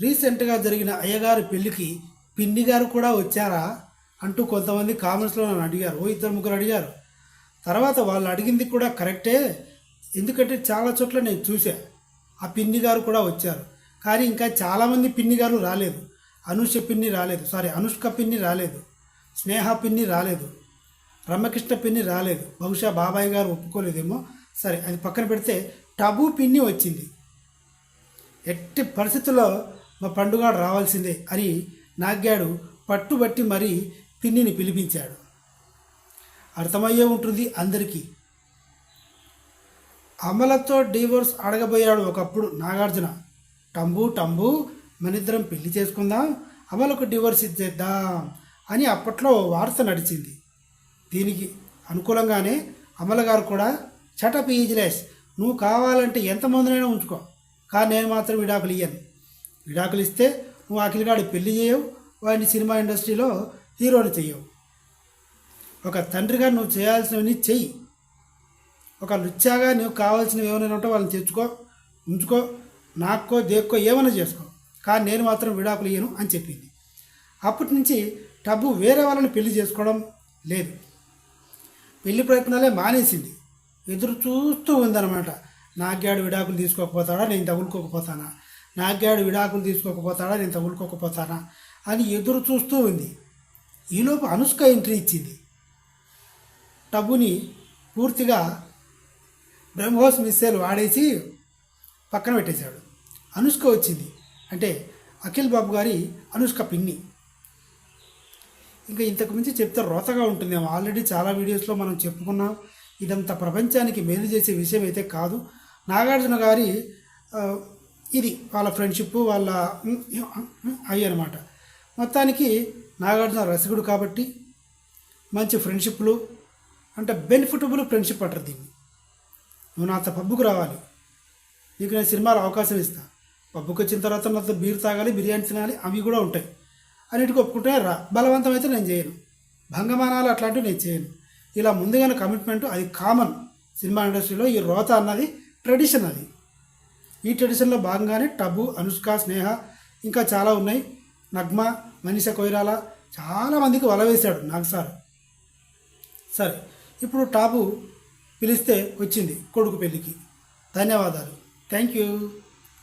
రీసెంట్గా జరిగిన అయ్యగారి పెళ్ళికి పిన్ని గారు కూడా వచ్చారా అంటూ కొంతమంది కామెంట్స్లో నన్ను అడిగారు. ఓ ఇద్దరు ముగ్గురు అడిగారు. తర్వాత వాళ్ళు అడిగింది కూడా కరెక్టే ఎందుకంటే చాలా చోట్ల నేను చూసా ఆ పిన్ని గారు కూడా వచ్చారు. కానీ ఇంకా చాలామంది పిన్ని గారు రాలేదు. అనుష పిన్ని రాలేదు. సారీ అనుష్క పిన్ని రాలేదు. స్నేహ పిన్ని రాలేదు. రమ్మకృష్ణ పిన్ని రాలేదు. బహుశా బాబాయ్ గారు ఒప్పుకోలేదేమో. సరే అది పక్కన పెడితే టబు పిన్ని వచ్చింది. ఎట్టి పరిస్థితుల్లో మా పండుగ రావాల్సిందే అని నాగ్గాడు పట్టుబట్టి మరీ పిన్నిని పిలిపించాడు. అర్థమయ్యే ఉంటుంది అందరికీ. అమలతో డివోర్స్ అడగబోయాడు ఒకప్పుడు నాగార్జున. టంబు టంబు మనిద్దరం పెళ్ళి చేసుకుందాం అమలకు డివోర్స్ ఇచ్చేద్దాం అని అప్పట్లో వార్త నడిచింది. దీనికి అనుకూలంగానే అమల గారు కూడా చటప్ ఈజ్లెస్ నువ్వు కావాలంటే ఎంతమందినైనా ఉంచుకో కానీ నేను మాత్రం విడాకులు ఇయ్యను. విడాకులు ఇస్తే నువ్వు అఖిలగాడి పెళ్ళి చేయవు వాడిని సినిమా ఇండస్ట్రీలో హీరోని చెయ్యవు. ఒక తండ్రిగా నువ్వు చేయాల్సినవన్నీ చెయ్యి. ఒక లుచ్చాగా నువ్వు కావాల్సినవి ఏమైనా ఉంటే వాళ్ళని తెచ్చుకో ఉంచుకో నాక్కో దేక్కో ఏమైనా చేసుకో. కానీ నేను మాత్రం విడాకులు ఇయ్యను అని చెప్పింది. అప్పటి నుంచి టబ్బు వేరే వాళ్ళని పెళ్ళి చేసుకోవడం లేదు. పెళ్ళి ప్రయత్నాలే మానేసింది. ఎదురు చూస్తూ ఉందన్నమాట. నాగ్యాడు విడాకులు తీసుకోకపోతాడా? నేను తగులుకోకపోతానా? నాగ్గాడు విడాకులు తీసుకోకపోతాడా నేను తగులుకోకపోతానా అని ఎదురు చూస్తూ ఉంది. ఈలోపు అనుష్క ఎంట్రీ ఇచ్చింది. టబుని పూర్తిగా బ్రహ్మోస్ మిస్సైల్ వాడేసి పక్కన పెట్టేశాడు. అనుష్క వచ్చింది. అంటే అఖిల్ బాబు గారి అనుష్క పిన్ని. ఇంకా ఇంతకు మించి చెప్తే రోతగా ఉంటుంది ఆల్రెడీ చాలా వీడియోస్లో మనం చెప్పుకున్నాం. ఇదంతా ప్రపంచానికి మేలు చేసే విషయం అయితే కాదు. నాగార్జున గారి ఇది వాళ్ళ ఫ్రెండ్షిప్ వాళ్ళ అయ్యి అనమాట మొత్తానికి నాగార్జున రసికుడు కాబట్టి మంచి ఫ్రెండ్షిప్లు అంటే బెనిఫిటబుల్ ఫ్రెండ్షిప్ అంటారు దీన్ని. నువ్వు నాతో పబ్బుకు రావాలి. నీకు నేను సినిమాలో అవకాశం ఇస్తా. పబ్బుకి వచ్చిన తర్వాత నాతో బీర్ తాగాలి బిర్యానీ తినాలి అవి కూడా ఉంటాయి. అన్నిటికీ ఒప్పుకుంటే రా. బలవంతం అయితే నేను చేయను. భంగమానాలు అట్లాంటివి నేను చేయను. ఇలా ముందుగానే కమిట్మెంట్ అది కామన్ సినిమా ఇండస్ట్రీలో ఈ రోత అన్నది ట్రెడిషన్ అది. ఈ ట్రెడిషన్లో భాగంగానే టబు అనుష్క స్నేహ ఇంకా చాలా ఉన్నాయి. నగ్మ మనీష కొయిరాల చాలామందికి వల వేశాడు నాకు సార్. సరే ఇప్పుడు టాబు పిలిస్తే వచ్చింది కొడుకు పెళ్ళికి. ధన్యవాదాలు. Thank you.